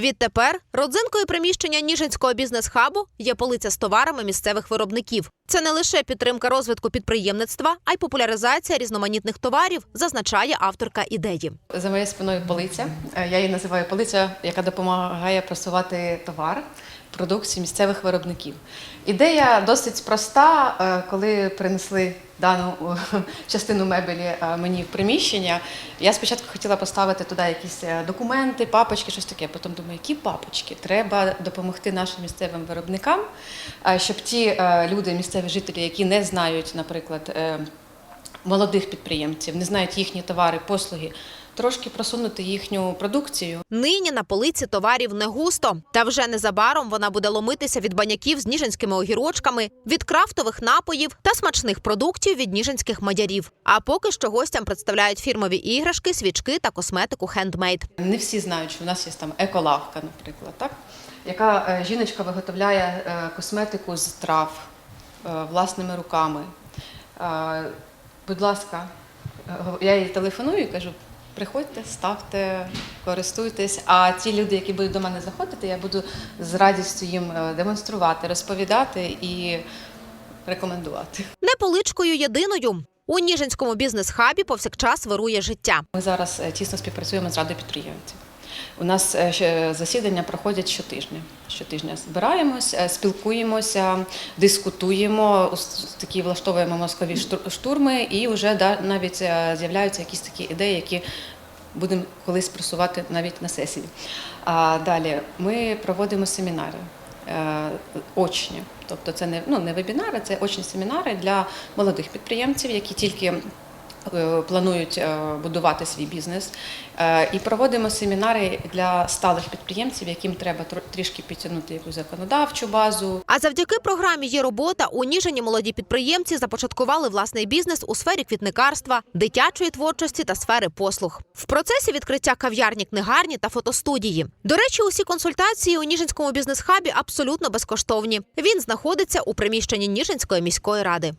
Відтепер родзинкою приміщення Ніжинського бізнес-хабу є полиця з товарами місцевих виробників. Це не лише підтримка розвитку підприємництва, а й популяризація різноманітних товарів, зазначає авторка ідеї. За моєю спиною полиця. Е, Я її називаю полиця, яка допомагає просувати товар, продукцію місцевих виробників. Ідея досить проста. Е, Коли принесли дану е, частину мебелі мені в приміщення, я спочатку хотіла поставити туди якісь документи, папочки, щось таке. Потім думаю, які папочки? Треба допомогти нашим місцевим виробникам, щоб ті люди, місцеві жителі, які не знають, наприклад, е, молодих підприємців, не знають їхні товари, послуги, трошки просунути їхню продукцію. Нині на полиці товарів не густо, та вже незабаром вона буде ломитися від баняків з ніжинськими огірочками, від крафтових напоїв та смачних продуктів від ніжинських мадярів. А поки що гостям представляють фірмові іграшки, свічки та косметику хендмейд. Не всі знають, що в нас є там еколавка, наприклад, так? яка е, жіночка виготовляє е, косметику з трав власними руками. Е, Будь ласка, е, я їй телефоную і кажу. Приходьте, ставте, користуйтесь. А ті люди, які будуть до мене заходити, я буду з радістю їм е, демонструвати, розповідати і рекомендувати. Не поличкою єдиною. У Ніжинському бізнес-хабі повсякчас вирує життя. Ми зараз е, тісно співпрацюємо з радою підприємців. У нас е, засідання проходять щотижня. Щотижня збираємось, е, спілкуємося, дискутуємо, такі влаштовуємо мозкові штурми, і вже навіть е, з'являються якісь такі ідеї, які будемо колись просувати навіть на сесії. А далі ми проводимо семінари. Очні, тобто це не ну не вебінари, це очні семінари для молодих підприємців, які тільки планують е, будувати свій бізнес. Е, І проводимо семінари для сталих підприємців, яким треба трішки підтягнути якусь законодавчу базу, А завдяки програмі є робота. У Ніжині молоді підприємці започаткували власний бізнес у сфері квітникарства, дитячої творчості та сфери послуг. В процесі відкриття кав'ярні, книгарні та фотостудії. До речі, усі консультації у Ніжинському бізнес-хабі абсолютно безкоштовні. Він знаходиться у приміщенні Ніжинської міської ради.